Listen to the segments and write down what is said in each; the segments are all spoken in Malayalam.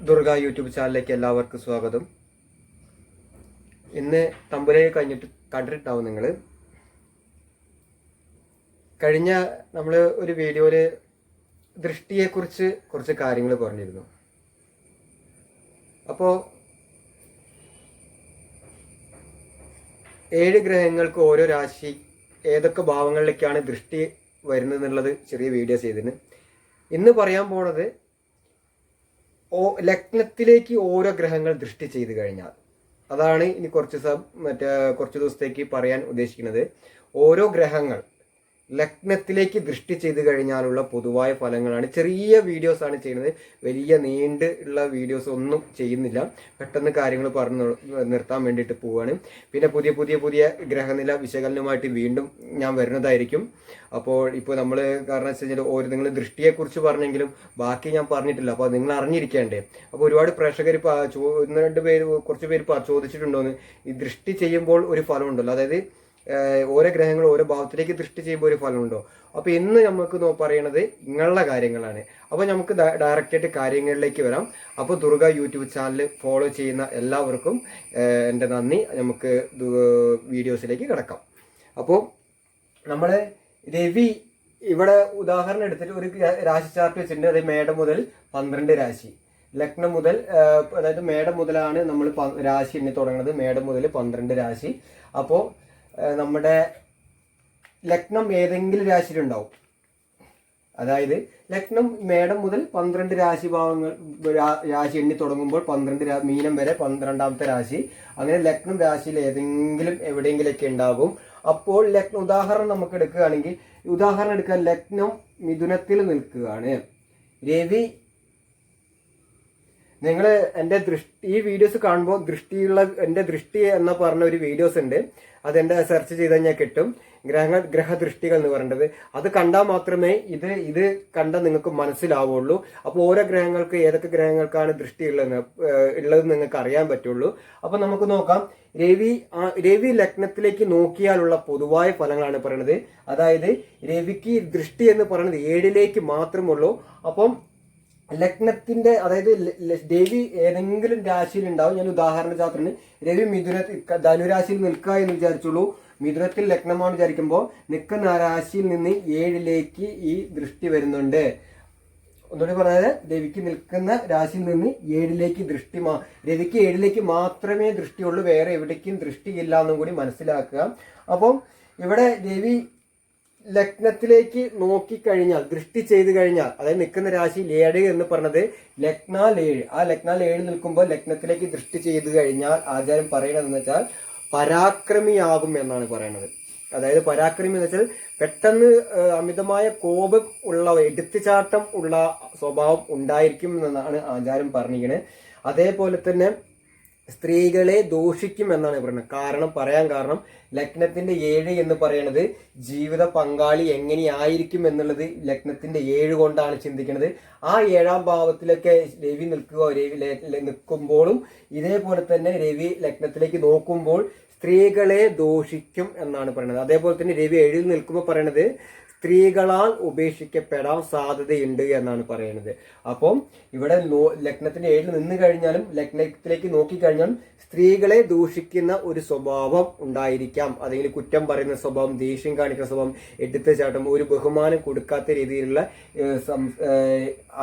ദുർഗ യൂട്യൂബ് ചാനലിലേക്ക് എല്ലാവർക്കും സ്വാഗതം. ഇന്ന് തമ്പുരയെ കഴിഞ്ഞിട്ട് കണ്ടിട്ടുണ്ടാവും നിങ്ങൾ കഴിഞ്ഞ നമ്മൾ ഒരു വീഡിയോയിൽ ദൃഷ്ടിയെക്കുറിച്ച് കുറച്ച് കാര്യങ്ങൾ പറഞ്ഞിരുന്നു. അപ്പോൾ ഏഴ് ഗ്രഹങ്ങൾക്ക് ഓരോ രാശി ഏതൊക്കെ ഭാവങ്ങളിലേക്കാണ് ദൃഷ്ടി വരുന്നത് എന്നുള്ളത് ചെറിയ വീഡിയോ ചെയ്തിരുന്നു ഇന്ന് പറയാൻ പോണത് ഓ ലഗ്നത്തിലേക്ക് ഓരോ ഗ്രഹങ്ങൾ ദൃഷ്ടി ചെയ്ത് കഴിഞ്ഞാൽ. അതാണ് ഇനി കുറച്ച് മറ്റേ കുറച്ച് ദിവസത്തേക്ക് പറയാൻ ഉദ്ദേശിക്കുന്നത്. ഓരോ ഗ്രഹങ്ങൾ ലഗ്നത്തിലേക്ക് ദൃഷ്ടി ചെയ്ത് കഴിഞ്ഞാലുള്ള പൊതുവായ ഫലങ്ങളാണ്. ചെറിയ വീഡിയോസ് ആണ് ചെയ്യുന്നത്. വലിയ നീണ്ട് ഉള്ള വീഡിയോസ് ഒന്നും ചെയ്യുന്നില്ല. പെട്ടെന്ന് കാര്യങ്ങൾ പറഞ്ഞു നിർത്താൻ വേണ്ടിയിട്ട് പോവുകയാണ് പിന്നെ പുതിയ പുതിയ പുതിയ ഗ്രഹനില വിശകലനമായിട്ട് വീണ്ടും ഞാൻ വരുന്നതായിരിക്കും. അപ്പോൾ ഇപ്പോൾ നമ്മൾ കാരണം വെച്ച് കഴിഞ്ഞാൽ ഓരോ നിങ്ങൾ ദൃഷ്ടിയെക്കുറിച്ച് പറഞ്ഞെങ്കിലും ബാക്കി ഞാൻ പറഞ്ഞിട്ടില്ല. അപ്പോൾ നിങ്ങൾ അറിഞ്ഞിരിക്കേണ്ടേ. അപ്പോൾ ഒരുപാട് പ്രേക്ഷകർ ഒന്ന് രണ്ട് പേര് കുറച്ച് പേര് ചോദിച്ചിട്ടുണ്ടോ ചോദിച്ചിട്ടുണ്ടോന്ന്. ഈ ദൃഷ്ടി ചെയ്യുമ്പോൾ ഒരു ഫലമുണ്ടല്ലോ അതായത് ഓരോ ഗ്രഹങ്ങൾ ഓരോ ഭാവത്തിലേക്ക് ദൃഷ്ടി ചെയ്യുമ്പോൾ ഒരു ഫലമുണ്ടോ? അപ്പോൾ ഇന്ന് നമുക്ക് പറയണത് ഇങ്ങനെയുള്ള കാര്യങ്ങളാണ്. അപ്പോൾ നമുക്ക് ഡയറക്റ്റ് ആയിട്ട് കാര്യങ്ങളിലേക്ക് വരാം. അപ്പോൾ ദുർഗ യൂട്യൂബ് ചാനൽ ഫോളോ ചെയ്യുന്ന എല്ലാവർക്കും എന്റെ നന്ദി. നമുക്ക് വീഡിയോസിലേക്ക് കിടക്കാം. അപ്പോൾ നമ്മൾ രവി ഇവിടെ ഉദാഹരണം എടുത്തിട്ട് ഒരു രാശി ചാർട്ട് വെച്ചിട്ടുണ്ട്. അത് മേട മുതൽ പന്ത്രണ്ട് രാശി. ലഗ്നം മുതൽ അതായത് മേടം മുതലാണ് നമ്മൾ രാശി എണ്ണി തുടങ്ങുന്നത്. മേടം മുതൽ പന്ത്രണ്ട് രാശി. അപ്പോൾ നമ്മുടെ ലഗ്നം ഏതെങ്കിലും രാശിയിലുണ്ടാവും. അതായത് ലഗ്നം മേടം മുതൽ പന്ത്രണ്ട് രാശി ഭാവങ്ങൾ രാശി എണ്ണി തുടങ്ങുമ്പോൾ പന്ത്രണ്ട് മീനം വരെ പന്ത്രണ്ടാമത്തെ രാശി. അങ്ങനെ ലഗ്നം രാശിയിൽ ഏതെങ്കിലും എവിടെയെങ്കിലൊക്കെ ഉണ്ടാകും. അപ്പോൾ ലഗ്നം ഉദാഹരണം നമുക്ക് എടുക്കുകയാണെങ്കിൽ ഉദാഹരണം എടുക്കാൻ ലഗ്നം മിഥുനത്തിൽ നിൽക്കുകയാണ്. രവി നിങ്ങൾ എന്റെ ദൃഷ്ടി ഈ വീഡിയോസ് കാണുമ്പോൾ ദൃഷ്ടിയുള്ള എന്റെ ദൃഷ്ടി എന്ന് പറഞ്ഞ ഒരു വീഡിയോസ് ഉണ്ട്. അതെന്റെ സെർച്ച് ചെയ്ത് കഴിഞ്ഞാൽ കിട്ടും. ഗ്രഹ ഗ്രഹദൃഷ്ടികൾ എന്ന് പറയുന്നത് അത് കണ്ടാൽ മാത്രമേ ഇത് ഇത് കണ്ടാൽ നിങ്ങൾക്ക് മനസ്സിലാവുള്ളൂ. അപ്പോൾ ഓരോ ഗ്രഹങ്ങൾക്ക് ഏതൊക്കെ ഗ്രഹങ്ങൾക്കാണ് ദൃഷ്ടി ഉള്ളതെന്ന് ഉള്ളത് നിങ്ങൾക്ക് അറിയാൻ പറ്റുള്ളൂ. അപ്പോൾ നമുക്ക് നോക്കാം. രവി രവി ലഗ്നത്തിലേക്ക് നോക്കിയാലുള്ള പൊതുവായ ഫലങ്ങളാണ് പറയുന്നത് അതായത് രവിക്ക് ദൃഷ്ടി എന്ന് പറയുന്നത് ഏഴിലേക്ക് മാത്രമുള്ളൂ അപ്പം ലഗ്നത്തിന്റെ അതായത് രവി ഏതെങ്കിലും രാശിയിൽ ഉണ്ടാവും. ഞാൻ ഉദാഹരണ ചാത്രന് രവി മിഥുന ധനുരാശിയിൽ നിൽക്കുക എന്ന് വിചാരിച്ചുള്ളൂ. മിഥുനത്തിൽ ലഗ്നമാണ് വിചാരിക്കുമ്പോൾ നിൽക്കുന്ന രാശിയിൽ നിന്ന് ഏഴിലേക്ക് ഈ ദൃഷ്ടി വരുന്നുണ്ട്. ഒന്നുകൂടി പറഞ്ഞാൽ രവിക്ക് നിൽക്കുന്ന രാശിയിൽ നിന്ന് ഏഴിലേക്ക് ദൃഷ്ടി മാ രവിക്ക് ഏഴിലേക്ക് മാത്രമേ ദൃഷ്ടിയുള്ളൂ. വേറെ എവിടേക്കും ദൃഷ്ടിയില്ല എന്നും കൂടി മനസ്സിലാക്കുക. അപ്പം ഇവിടെ രവി ലഗ്നത്തിലേക്ക് നോക്കിക്കഴിഞ്ഞാൽ ദൃഷ്ടി ചെയ്ത് കഴിഞ്ഞാൽ അതായത് നിൽക്കുന്ന രാശി ഏഴ് എന്ന് പറഞ്ഞത് ലഗ്നാൽ ഏഴ് ആ ലഗ്നാൽ ഏഴ് നിൽക്കുമ്പോൾ ലഗ്നത്തിലേക്ക് ദൃഷ്ടി ചെയ്ത് കഴിഞ്ഞാൽ ആചാരം പറയണതെന്ന് വെച്ചാൽ പരാക്രമിയാകും എന്നാണ് പറയുന്നത്. അതായത് പരാക്രമി എന്ന് വെച്ചാൽ പെട്ടെന്ന് അമിതമായ കോപം ഉള്ള എടുത്തുചാട്ടം ഉള്ള സ്വഭാവം ഉണ്ടായിരിക്കും എന്നാണ് ആചാരം പറഞ്ഞിരിക്കുന്നത് അതേപോലെ തന്നെ സ്ത്രീകളെ ദോഷിക്കും എന്നാണ് പറയുന്നത്. കാരണം പറയാൻ കാരണം ലഗ്നത്തിന്റെ ഏഴ് എന്ന് പറയുന്നത് ജീവിത പങ്കാളി എങ്ങനെയായിരിക്കും എന്നുള്ളത് ലഗ്നത്തിന്റെ ഏഴ് കൊണ്ടാണ് ചിന്തിക്കുന്നത്. ആ ഏഴാം ഭാവത്തിലൊക്കെ രവി നിൽക്കുക രവി നിൽക്കുമ്പോഴും ഇതേപോലെ തന്നെ രവി ലഗ്നത്തിലേക്ക് നോക്കുമ്പോൾ സ്ത്രീകളെ ദോഷിക്കും എന്നാണ് പറയുന്നത്. അതേപോലെ തന്നെ രവി എഴുതി നിൽക്കുമ്പോൾ പറയുന്നത് സ്ത്രീകളാൽ ഉപേക്ഷിക്കപ്പെടാൻ സാധ്യതയുണ്ട് എന്നാണ് പറയുന്നത്. അപ്പം ഇവിടെ ലഗ്നത്തിന്റെ ഏഴിൽ നിന്ന് കഴിഞ്ഞാലും ലഗ്നത്തിലേക്ക് നോക്കിക്കഴിഞ്ഞാലും സ്ത്രീകളെ ദൂഷിക്കുന്ന ഒരു സ്വഭാവം ഉണ്ടായിരിക്കാം. അല്ലെങ്കിൽ കുറ്റം പറയുന്ന സ്വഭാവം ദേഷ്യം കാണിക്കുന്ന സ്വഭാവം എടുത്തുചാട്ടം ഒരു ബഹുമാനം കൊടുക്കാത്ത രീതിയിലുള്ള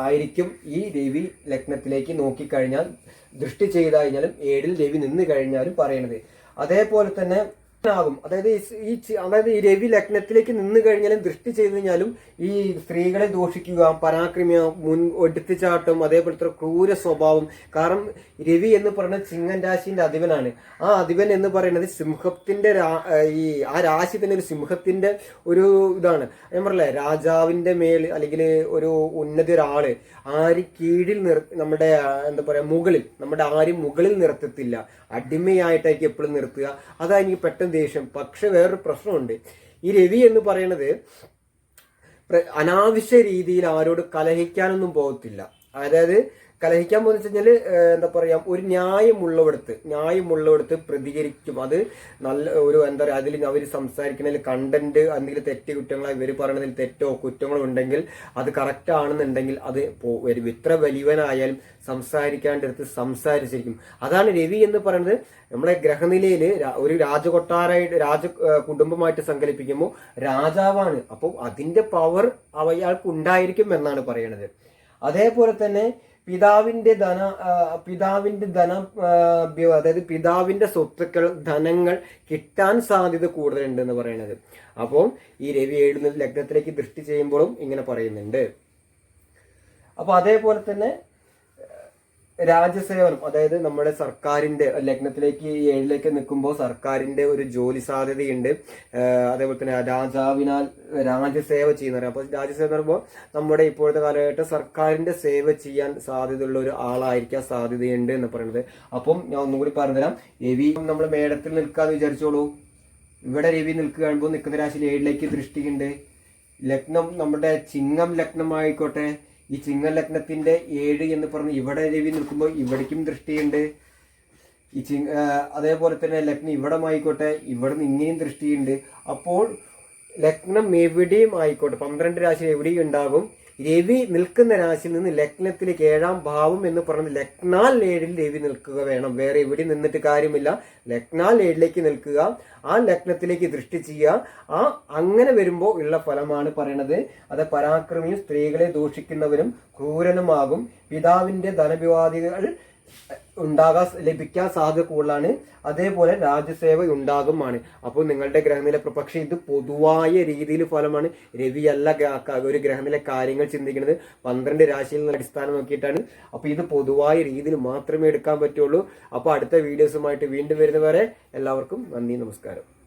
ആയിരിക്കും ഈ രവി ലഗ്നത്തിലേക്ക് നോക്കിക്കഴിഞ്ഞാൽ ദൃഷ്ടി ചെയ്ത് കഴിഞ്ഞാലും ഏഴിൽ രവി നിന്ന് കഴിഞ്ഞാലും പറയണത് അതേപോലെ തന്നെ ആകും. അതായത് ഈ അതായത് ഈ രവി ലഗ്നത്തിലേക്ക് നിന്ന് കഴിഞ്ഞാലും ദൃഷ്ടി ചെയ്തു കഴിഞ്ഞാലും ഈ സ്ത്രീകളെ ദോഷിക്കുക പരാക്രമ്യ മുൻ ഒടുത്തിച്ചാട്ടം അതേപോലത്തെ ക്രൂര സ്വഭാവം. കാരണം രവി എന്ന് പറയുന്നത് ചിങ്ങൻ രാശിന്റെ അധിപനാണ്. ആ അധിപൻ എന്ന് പറയുന്നത് സിംഹത്തിന്റെ ഈ ആ രാശി തന്നെ ഒരു സിംഹത്തിന്റെ ഒരു ഇതാണ്. ഞാൻ പറയല്ലേ രാജാവിന്റെ മേൽ അല്ലെങ്കിൽ ഒരു ഉന്നത ഒരാൾ ആര് കീഴിൽ നിർ നമ്മുടെ എന്താ പറയാ മുകളിൽ നമ്മുടെ ആര് മുകളിൽ നിർത്തത്തില്ല. അടിമയായിട്ടായിരിക്കും എപ്പോഴും നിർത്തുക. അതാ എനിക്ക് പെട്ടെന്ന് ദേഷ്യം. പക്ഷെ വേറൊരു പ്രശ്നമുണ്ട്. ഈ രവി എന്ന് പറയുന്നത് അനാവശ്യ രീതിയിൽ ആരോട് കലഹിക്കാനൊന്നും പോകത്തില്ല. അതായത് കലഹിക്കാൻ പോകുന്ന വെച്ച് കഴിഞ്ഞാൽ എന്താ പറയാ ഒരു ന്യായമുള്ളവടുത്ത് ന്യായമുള്ളവടുത്ത് പ്രതികരിക്കും. അത് നല്ല ഒരു എന്താ പറയുക അതിൽ അവർ സംസാരിക്കുന്നതിൽ കണ്ടന്റ് എന്തെങ്കിലും തെറ്റ് കുറ്റങ്ങളോ ഇവർ പറയുന്നതിൽ തെറ്റോ കുറ്റങ്ങളോ ഉണ്ടെങ്കിൽ അത് കറക്റ്റ് ആണെന്നുണ്ടെങ്കിൽ അത് ഇത്ര വലിയവനായാലും സംസാരിക്കാണ്ടെടുത്ത് സംസാരിച്ചിരിക്കും. അതാണ് രവി എന്ന് പറയുന്നത്. നമ്മളെ ഗ്രഹനിലയിൽ ഒരു രാജകൊട്ടാരായിട്ട് രാജ കുടുംബമായിട്ട് സങ്കല്പിക്കുമ്പോൾ രാജാവാണ്. അപ്പോൾ അതിന്റെ പവർ അയാൾക്ക് ഉണ്ടായിരിക്കും എന്നാണ് പറയുന്നത് അതേപോലെ തന്നെ പിതാവിന്റെ ധന പിതാവിന്റെ ധനം അതായത് പിതാവിന്റെ സ്വത്തുക്കൾ ധനങ്ങൾ കിട്ടാൻ സാധ്യത കൂടുതലുണ്ട് എന്ന് പറയുന്നത്. അപ്പോൾ ഈ രവി എഴുതുന്ന ലഗ്നത്തിലേക്ക് ദൃഷ്ടി ചെയ്യുമ്പോഴും ഇങ്ങനെ പറയുന്നുണ്ട്. അപ്പൊ അതേപോലെ തന്നെ രാജ്യസേവനം അതായത് നമ്മുടെ സർക്കാരിന്റെ ലഗ്നത്തിലേക്ക് ഏഴിലേക്ക് നിൽക്കുമ്പോൾ സർക്കാരിന്റെ ഒരു ജോലി സാധ്യതയുണ്ട്. അതേപോലെ തന്നെ രാജാവിനാൽ രാജ്യസേവ ചെയ്യുന്നവർ അപ്പൊ രാജ്യസേവ എന്ന് പറയുമ്പോൾ നമ്മുടെ ഇപ്പോഴത്തെ കാലഘട്ടം സർക്കാരിന്റെ സേവ ചെയ്യാൻ സാധ്യതയുള്ള ഒരു ആളായിരിക്കാൻ സാധ്യതയുണ്ട് എന്ന് പറയുന്നത്. അപ്പം ഞാൻ ഒന്നുകൂടി പറഞ്ഞുതരാം. എവി നമ്മൾ മേടത്തിൽ നിൽക്കാന്ന് വിചാരിച്ചോളൂ. ഇവിടെ രവി നിൽക്കുകയാകുമ്പോൾ നിൽക്കുന്ന രാശിയിൽ ഏഴിലേക്ക് ദൃഷ്ടിയുണ്ട്. ലഗ്നം നമ്മുടെ ചിങ്ങം ലഗ്നമായിക്കോട്ടെ. ഈ ചിങ്ങം ലഗ്നത്തിന്റെ ഏഴ് എന്ന് പറഞ്ഞ് ഇവിടെ രവി നിൽക്കുമ്പോൾ ഇവിടേക്കും ദൃഷ്ടിയുണ്ട്. ഈ ചിങ് അതേപോലെ തന്നെ ലഗ്നം ഇവിടെ ആയിക്കോട്ടെ ഇവിടെ നിന്ന് ഇങ്ങനെയും ദൃഷ്ടിയുണ്ട്. അപ്പോൾ ലഗ്നം എവിടെയും ആയിക്കോട്ടെ പന്ത്രണ്ട് രാശി എവിടെയും ഉണ്ടാകും. രവി നിൽക്കുന്ന രാശിയിൽ നിന്ന് ലഗ്നത്തിലേക്ക് ഏഴാം ഭാവം എന്ന് പറയുന്നത് ലഗ്നാൽ ഏഴിൽ രവി നിൽക്കുക വേണം. വേറെ എവിടെ നിന്നിട്ട് കാര്യമില്ല. ലഗ്നാൽ ഏഴിലേക്ക് നിൽക്കുക. ആ ലഗ്നത്തിലേക്ക് ദൃഷ്ടി ചെയ്യുക. ആ അങ്ങനെ വരുമ്പോൾ ഉള്ള ഫലമാണ് പറയണത്. അത് പരാക്രമിയും സ്ത്രീകളെ ദൂഷിക്കുന്നവരും ക്രൂരനുമാകും. പിതാവിന്റെ ധനവിവാദികൾ ഉണ്ടാകാൻ ലഭിക്കാൻ സാധ്യത കൂടുതലാണ്. അതേപോലെ രാജ്യസേവ ഉണ്ടാകുമാണ് അപ്പോൾ നിങ്ങളുടെ ഗ്രഹനില പക്ഷേ ഇത് പൊതുവായ രീതിയിൽ ഫലമാണ്. രവി അല്ല ഒരു ഗ്രഹനില കാര്യങ്ങൾ ചിന്തിക്കുന്നത്. പന്ത്രണ്ട് രാശിയിൽ നിന്ന് അടിസ്ഥാനം നോക്കിയിട്ടാണ്. അപ്പോൾ ഇത് പൊതുവായ രീതിയിൽ മാത്രമേ എടുക്കാൻ പറ്റുള്ളൂ. അപ്പോൾ അടുത്ത വീഡിയോസുമായിട്ട് വീണ്ടും വരുന്നവരെ എല്ലാവർക്കും നന്ദി നമസ്കാരം.